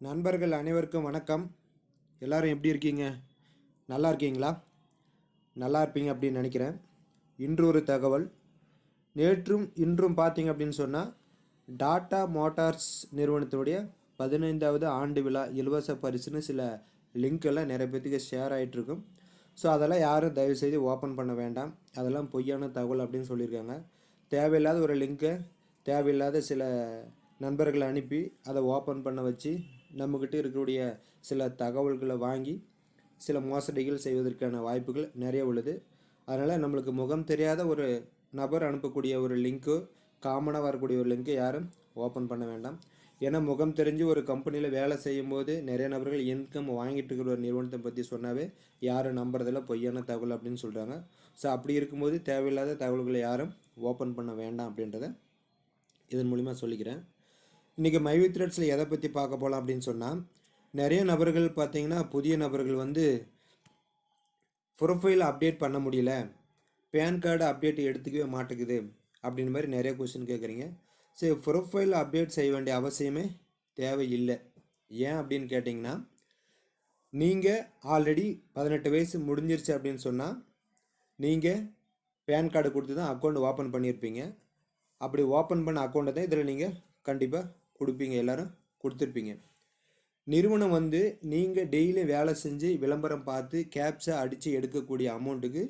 நண்பர்கள் அனைவருக்கும் வணக்கம். எல்லாரும் எப்படி இருக்கீங்க? நல்லா இருக்கீங்களா? நல்லா இருப்பீங்க அப்படின்னு நினைக்கிறேன். இன்று ஒரு தகவல். நேற்றும் இன்றும் பார்த்தீங்க அப்படின்னு சொன்னால் டாட்டா மோட்டார்ஸ் நிறுவனத்தினுடைய பதினைந்தாவது ஆண்டு விழா இலவச பரிசுன்னு சில லிங்க்கெல்லாம் நிறைய பேத்துக்கு ஷேர் ஆகிட்டு இருக்கும். ஸோ அதெல்லாம் யாரும் தயவுசெய்து ஓப்பன் பண்ண வேண்டாம். அதெல்லாம் பொய்யான தகவல் அப்படின்னு சொல்லியிருக்காங்க. தேவையில்லாத ஒரு லிங்க்கை தேவையில்லாத சில நண்பர்களை அனுப்பி அதை ஓப்பன் பண்ண வச்சு நம்மக்கிட்ட இருக்கக்கூடிய சில தகவல்களை வாங்கி சில மோசடிகள் செய்வதற்கான வாய்ப்புகள் நிறைய உள்ளது. அதனால் நம்மளுக்கு முகம் தெரியாத ஒரு நபர் அனுப்பக்கூடிய ஒரு லிங்க்கு காமனாக வரக்கூடிய ஒரு லிங்க்கு யாரும் ஓப்பன் பண்ண வேண்டாம். ஏன்னா முகம் தெரிஞ்சு ஒரு கம்பெனியில் வேலை செய்யும்போது நிறைய நபர்கள் இன்கம் வாங்கிட்டு இருக்கிற ஒரு நிறுவனத்தை பற்றி சொன்னாவே யாரும் நம்புறதில்ல பொய்யான தகவல் அப்படின்னு சொல்கிறாங்க ஸோ அப்படி இருக்கும்போது தேவையில்லாத தகவல்களை யாரும் ஓப்பன் பண்ண வேண்டாம் அப்படின்றத இதன் மூலிமா சொல்லிக்கிறேன். இன்றைக்கி மைவி த்ரெட்ஸில் எதை பற்றி பார்க்க போகலாம் அப்படின்னு சொன்னால் நிறைய நபர்கள் பார்த்தீங்கன்னா புதிய நபர்கள் வந்து ப்ரொஃபைல் அப்டேட் பண்ண முடியல பேன் கார்டு அப்டேட் எடுத்துக்கவே மாட்டேங்குது அப்படின்னு மாதிரி நிறைய கொஸ்டின் கேட்குறீங்க சரி ப்ரொஃபைல் அப்டேட் செய்ய வேண்டிய அவசியமே தேவையில்லை. ஏன் அப்படின்னு கேட்டிங்கன்னா நீங்கள் ஆல்ரெடி பதினெட்டு வயசு முடிஞ்சிருச்சு அப்படின்னு சொன்னால் நீங்கள் பேன் கார்டு கொடுத்து தான் அக்கௌண்ட் ஓப்பன் பண்ணியிருப்பீங்க. அப்படி ஓப்பன் பண்ண அக்கௌண்ட்டை தான் இதில் நீங்கள் கண்டிப்பாக கொடுப்பீங்க எல்லாரும் கொடுத்துருப்பீங்க. நிறுவனம் வந்து நீங்கள் டெய்லி வேலை செஞ்சு விளம்பரம் பார்த்து கேப்ஸை அடித்து எடுக்கக்கூடிய அமௌண்ட்டுக்கு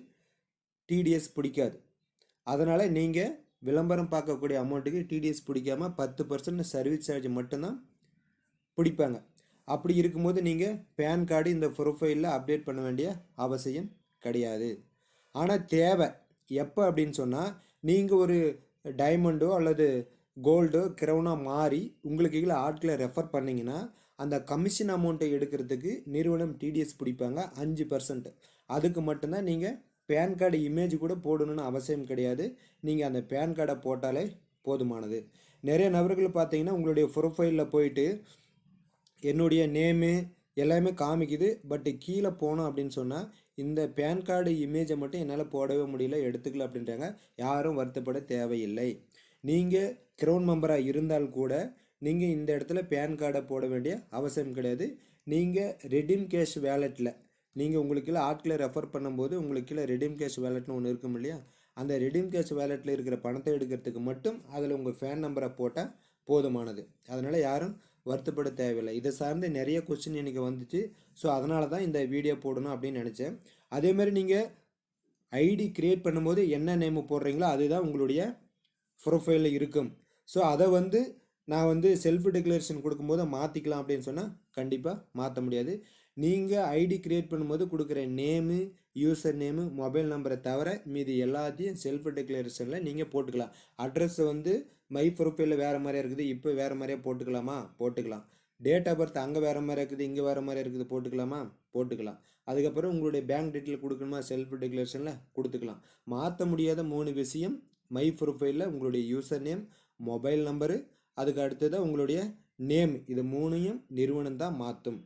டிடிஎஸ் பிடிக்காது. அதனால் நீங்கள் விளம்பரம் பார்க்கக்கூடிய அமௌண்ட்டுக்கு டிடிஎஸ் பிடிக்காம பத்து பர்சன்ட் சர்வீஸ் சார்ஜ் மட்டும்தான் பிடிப்பாங்க. அப்படி இருக்கும்போது நீங்கள் பேன் கார்டு இந்த ப்ரொஃபைலில் அப்டேட் பண்ண வேண்டிய அவசியம் கிடையாது. ஆனால் தேவை. எப்போ அப்படின்னு சொன்னால் நீங்கள் ஒரு டைமண்டோ அல்லது கோல்டோ கிரவுனாக மாறி உங்களுக்கு கீழே ஆட்களை ரெஃபர் பண்ணிங்கன்னா அந்த கமிஷன் அமௌண்ட்டை எடுக்கிறதுக்கு நிறுவனம் டிடிஎஸ் பிடிப்பாங்க அஞ்சு பர்சன்ட் அதுக்கு மட்டும்தான் நீங்கள் பேன் கார்டு இமேஜ் கூட போடணும்னு அவசியம் கிடையாது. நீங்கள் அந்த பேன் கார்டை போட்டாலே போதுமானது. நிறைய நபர்கள் பார்த்தீங்கன்னா உங்களுடைய ப்ரொஃபைலில் போயிட்டு என்னுடைய நேமு எல்லாமே காமிக்குது. பட் கீழே போனோம் அப்படின்னு சொன்னால் இந்த பேன் கார்டு இமேஜை மட்டும் என்னால் போடவே முடியல எடுத்துக்கல அப்படின்றாங்க. யாரும் வருத்தப்பட தேவையில்லை. நீங்கள் க்ரௌன் மெம்பராக இருந்தால் கூட நீங்கள் இந்த இடத்துல பேன் கார்டை போட வேண்டிய அவசியம் கிடையாது. நீங்கள் ரெடீம் கேஷ் வேலெட்டில் நீங்கள் உங்களுக்கு கீழே ஆட்களை ரெஃபர் பண்ணும்போது உங்களுக்கு கீழே ரெடீம் கேஷ் வேலெட்னு ஒன்று இருக்கும் இல்லையா? அந்த ரெடீம் கேஷ் வேலெட்டில் இருக்கிற பணத்தை எடுக்கிறதுக்கு மட்டும் அதில் உங்கள் ஃபேன் நம்பரை போட்டால் போதுமானது. அதனால் யாரும் வருத்தப்பட தேவையில்லை. இதை சார்ந்து நிறைய கொஸ்டின் எனக்கு வந்துச்சு. ஸோ அதனால தான் இந்த வீடியோ போடணும் அப்படின்னு நினச்சேன். அதேமாதிரி நீங்கள் ஐடி க்ரியேட் பண்ணும்போது என்ன நேமு போடுறீங்களோ அதுதான் உங்களுடைய ப்ரொஃபைலில் இருக்கும். ஸோ அதை வந்து நான் வந்து செல்ஃப் டிக்ளரேஷன் கொடுக்கும்போது மாற்றிக்கலாம் அப்படின்னு சொன்னால் கண்டிப்பாக மாற்ற முடியாது. நீங்கள் ஐடி க்ரியேட் பண்ணும்போது கொடுக்குற நேமு யூசர் நேமு மொபைல் நம்பரை தவிர மீதி எல்லாத்தையும் செல்ஃப் டிக்ளரேஷனில் நீங்கள் போட்டுக்கலாம். அட்ரஸ் வந்து மை ப்ரொஃபைலில் வேறு மாதிரியா இருக்குது இப்போ வேறு மாதிரியா போட்டுக்கலாமா? போட்டுக்கலாம். டேட் ஆஃப் பர்த் அங்கே வேறு மாதிரி இருக்குது இங்கே வேறு மாதிரி இருக்குது போட்டுக்கலாமா? போட்டுக்கலாம். அதுக்கப்புறம் உங்களுடைய பேங்க் டீட்டெயில் கொடுக்கணுமா? செல்ஃப் டிக்ளரேஷனில் கொடுத்துக்கலாம். மாற்ற முடியாத மூணு விஷயம் மை ப்ரொஃபைலில் உங்களுடைய யூசர் நேம் மொபைல் நம்பரு அதுக்கு அடுத்தது உங்களுடைய நேம் இது மூணையும் நிறுவனம் தான் மாற்றும்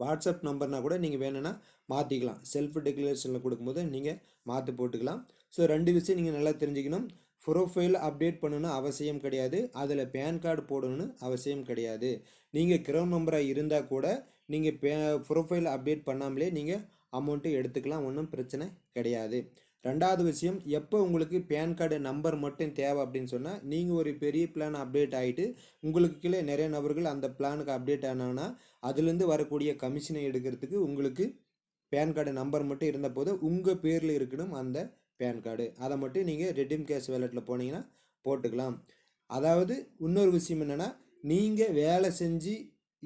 வாட்ஸ்அப் நம்பர்னா கூட நீங்கள் வேணும்னா மாற்றிக்கலாம் செல்ஃப் டிக்ளரேஷனில் கொடுக்கும்போது நீங்கள் மாற்றி போட்டுக்கலாம். ஸோ ரெண்டு விஷயம் நீங்கள் நல்லா தெரிஞ்சுக்கணும். ப்ரொஃபைல் அப்டேட் பண்ணணும்னு அவசியம் கிடையாது. அதில் பேன் கார்டு போடணும்னு அவசியம் கிடையாது. நீங்கள் கிரௌண்ட் நம்பராக இருந்தால் கூட நீங்கள் பே ப்ரொஃபைல் அப்டேட் பண்ணாமலே நீங்கள் அமௌண்ட்டு எடுத்துக்கலாம். ஒன்றும் பிரச்சனை கிடையாது. ரெண்டாவது விஷயம் எப்போ உங்களுக்கு பேன் கார்டு நம்பர் மட்டும் தேவை அப்படின்னு சொன்னால் நீங்கள் ஒரு பெரிய பிளான் அப்டேட் ஆகிட்டு உங்களுக்கு கீழே நிறைய நபர்கள் அந்த பிளானுக்கு அப்டேட் ஆனாங்கன்னா அதுலேருந்து வரக்கூடிய கமிஷனை எடுக்கிறதுக்கு உங்களுக்கு பேன் கார்டு நம்பர் மட்டும் இருந்த போது உங்கள் பேரில் இருக்கணும் அந்த பேன் கார்டு அதை மட்டும் நீங்கள் ரெடீம் கேஷ் வேலெட்டில் போனீங்கன்னா போட்டுக்கலாம். அதாவது இன்னொரு விஷயம் என்னென்னா நீங்கள் வேலை செஞ்சு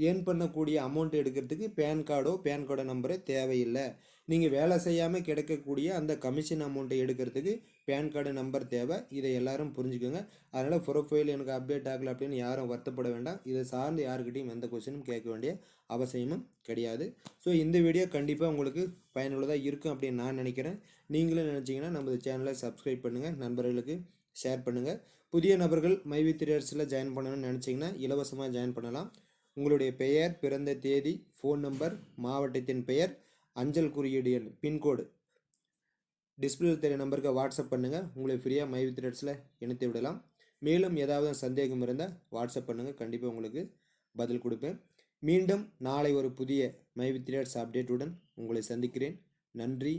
ஏர்ன் பண்ணக்கூடிய அமௌண்ட் எடுக்கிறதுக்கு பேன் கார்டோ பேன் கார்டோ நம்பரே தேவையில்லை. நீங்கள் வேலை செய்யாமல் கிடைக்கக்கூடிய அந்த கமிஷன் அமௌண்ட்டை எடுக்கிறதுக்கு பேன் கார்டு நம்பர் தேவை. இதை எல்லாரும் புரிஞ்சுக்கோங்க. அதனால் ப்ரொஃபைல் எனக்கு அப்டேட் ஆகலை அப்படின்னு யாரும் வருத்தப்பட வேண்டாம். இதை சார்ந்து யாருக்கிட்டையும் எந்த கொஸ்டினும் கேட்க வேண்டிய அவசியமும் கிடையாது. ஸோ இந்த வீடியோ கண்டிப்பாக உங்களுக்கு பயனுள்ளதாக இருக்கும் அப்படின்னு நான் நினைக்கிறேன். நீங்களும் நினச்சிங்கன்னா நமது சேனலை சப்ஸ்கிரைப் பண்ணுங்கள் நண்பர்களுக்கு ஷேர் பண்ணுங்கள் புதிய நபர்கள் மைவி த்ரீயர்ஸில் ஜாயின் பண்ணணும்னு நினச்சிங்கன்னா இலவசமாக ஜாயின் பண்ணலாம். உங்களுடைய பெயர் பிறந்த தேதி ஃபோன் நம்பர் மாவட்டத்தின் பெயர் அஞ்சல் குறியீடு எண் பின்கோடு டிஸ்பிளே தெரிய நம்பருக்கு வாட்ஸ்அப் பண்ணுங்கள் உங்களை ஃப்ரீயாக மை வித்ரேட்ஸில் இணைத்து விடலாம். மேலும் ஏதாவது சந்தேகம் இருந்தால் வாட்ஸ்அப் பண்ணுங்கள் கண்டிப்பாக உங்களுக்கு பதில் கொடுப்பேன். மீண்டும் நாளை ஒரு புதிய மை வித்யார்ட்ஸ் அப்டேட்டுடன் உங்களை சந்திக்கிறேன். நன்றி.